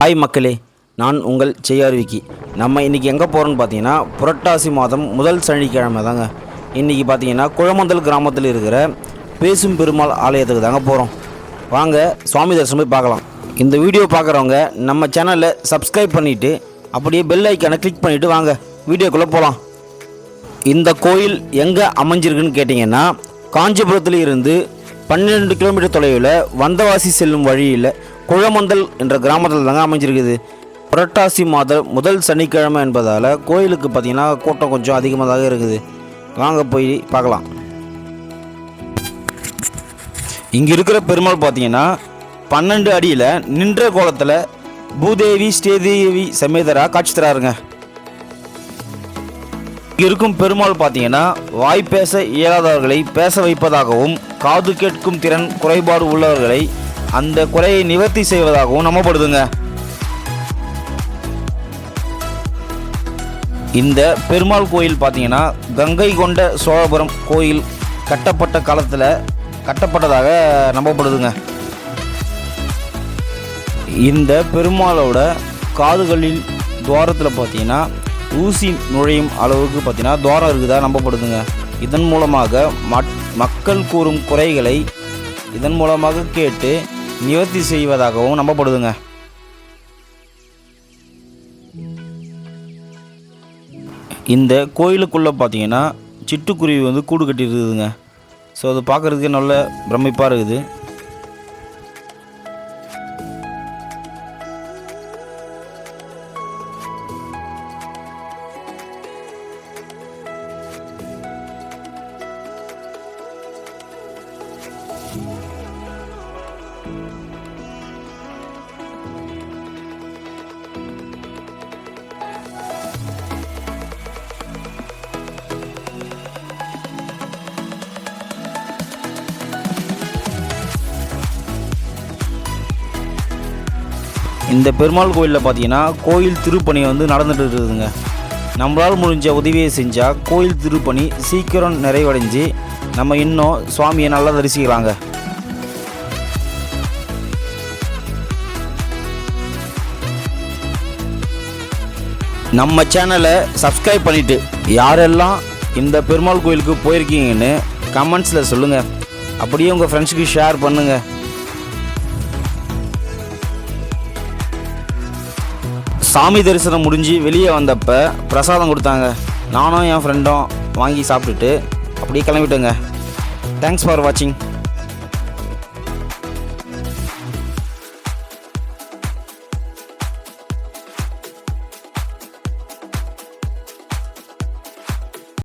Hi மக்களே நான் உங்கள் செய்யார்விக்கி நம்ம இன்றைக்கி எங்கே போகிறோம்னு பார்த்தீங்கன்னா புரட்டாசி மாதம் முதல் சனிக்கிழமை தாங்க. இன்றைக்கி பார்த்தீங்கன்னா குழமந்தல் கிராமத்தில் இருக்கிற பேசும் பெருமாள் ஆலயத்துக்கு தாங்க போகிறோம் வாங்க சுவாமி தரிசனம் போய் பார்க்கலாம். இந்த வீடியோ பார்க்குறவங்க நம்ம சேனலை சப்ஸ்கிரைப் பண்ணிவிட்டு அப்படியே பெல் ஐக்கானை கிளிக் பண்ணிவிட்டு வாங்க. வீடியோக்குள்ளே போகலாம் இந்த கோயில் எங்கே அமைஞ்சிருக்குன்னு கேட்டிங்கன்னா காஞ்சிபுரத்தில் இருந்து பன்னிரெண்டு கிலோமீட்டர் தொலைவில் வந்தவாசி செல்லும் வழியில் குழமந்தல் என்ற கிராமத்தில் தாங்க அமைஞ்சிருக்குது. புரட்டாசி மாத முதல் சனிக்கிழமை என்பதால் கோயிலுக்கு பார்த்தீங்கன்னா கூட்டம் கொஞ்சம் அதிகமாக இருக்குது. வாங்க போய் பார்க்கலாம். இங்கே இருக்கிற பெருமாள் பார்த்தீங்கன்னா பன்னெண்டு அடியில் நின்ற கோலத்தில் பூதேவி ஸ்ரீதேவி சமேதரா காட்சி தராருங்க. இங்கே இருக்கும் பெருமாள் பார்த்தீங்கன்னா வாய் பேச இயலாதவர்களை பேச வைப்பதாகவும் காது கேட்கும் திறன் குறைபாடு உள்ளவர்களை அந்த குறையை நிவர்த்தி செய்வதாகவும் நம்பப்படுதுங்க. இந்த பெருமாள் கோயில் பார்த்தீங்கன்னா கங்கை கொண்ட சோழபுரம் கோயில் கட்டப்பட்ட காலத்தில் கட்டப்பட்டதாக நம்பப்படுதுங்க. இந்த பெருமாளோட காதுகளில் துவாரத்தில் பார்த்தீங்கன்னா ஊசி நுழையும் அளவுக்கு பார்த்தீங்கன்னா துவாரம் இருக்குதா நம்பப்படுதுங்க. இதன் மூலமாக மக்கள் கூறும் குறைகளை இதன் மூலமாக கேட்டு நிவர்த்தி செய்வதாகவும் நம்பப்படுதுங்க. இந்த கோயிலுக்குள்ளே பார்த்தீங்கன்னா சிட்டுக்குருவி வந்து கூடு கட்டியிருக்குதுங்க. ஸோ அது பார்க்குறதுக்கே நல்ல பிரமிப்பாக இருக்குது. இந்த பெருமாள் கோயிலில் பார்த்தீங்கன்னா கோயில் திருப்பணி வந்து நடந்துட்டு இருக்குதுங்க. நம்மளால் முடிஞ்ச உதவியை செஞ்சால் கோயில் திருப்பணி சீக்கிரம் நிறைவடைஞ்சு நம்ம இன்னும் சுவாமியை நல்லா தரிசிக்கலாங்க. நம்ம சேனலை சப்ஸ்கிரைப் பண்ணிவிட்டு யாரெல்லாம் இந்த பெருமாள் கோயிலுக்கு போயிருக்கீங்கன்னு கமெண்ட்ஸில் சொல்லுங்கள் அப்படியே உங்கள் ஃப்ரெண்ட்ஸுக்கு ஷேர் பண்ணுங்கள் சாமி தரிசனம் முடிஞ்சு வெளியே வந்தப்போ பிரசாதம் கொடுத்தாங்க. நானும் என் ஃப்ரெண்டும் வாங்கி சாப்பிட்டுட்டு அப்படியே கிளம்பிட்டோங்க. தேங்க்ஸ் ஃபார் வாட்சிங்